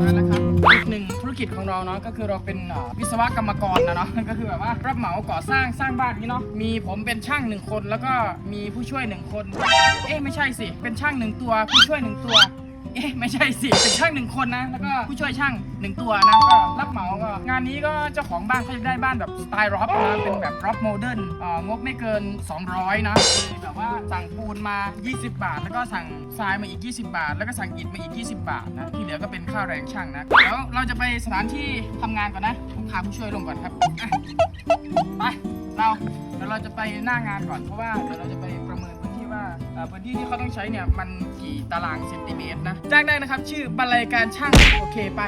มาแล้วครับอีกหนึ่งธุรกิจของเราเนาะก็คือเราเป็นอ่อวิศวกรรมกรนะเนาะ ก็คือแบบว่ารับเหมาก่อสร้างสร้างบ้านนี่เนาะมีผมเป็นช่างหนึ่งคนแล้วก็มีผู้ช่วยหนึ่งคน เอ๊ะไม่ใช่สิ เป็นช่างหนึ่งตัวผู้ช่วยหนึ่งตัว เอ๊ะไม่ใช่สิเป็นช่างหนึ่งคนนะ แล้วก็ผู้ช่วยช่างหนึ่งตัวนะก็รับเหมาก็งานนี้ก็เจ้าของบ้านเขาจะได้บ้านแบบสไตล์ร็อปนะเป็นแบบร็อปโมเดิร์นอ่างบไม่เกิน 200 นะคือแบบว่าสั่งปูนมา 20 บาท แล้วก็สั่งทรายมาอีก 20 บาท แล้วก็สั่งอิฐมาอีก 20 บาทนะที่เหลือก็เป็นค่าแรงช่างนะเดี๋ยวเราจะไปสถานที่ทำงานก่อนนะผมพาผู้ช่วยลงก่อนครับไปเราเดี๋ยวเราจะไปหน้างานก่อนเพราะว่าเดี๋ยวเราจะไปประเมินพื้น ว่าเอ่อพื้นที่ที่เขาต้องใช้เนี่ยมันกี่ตารางเซนติเมตรนะจ้างได้นะครับ ชื่อบรรยายการช่างโอเคไป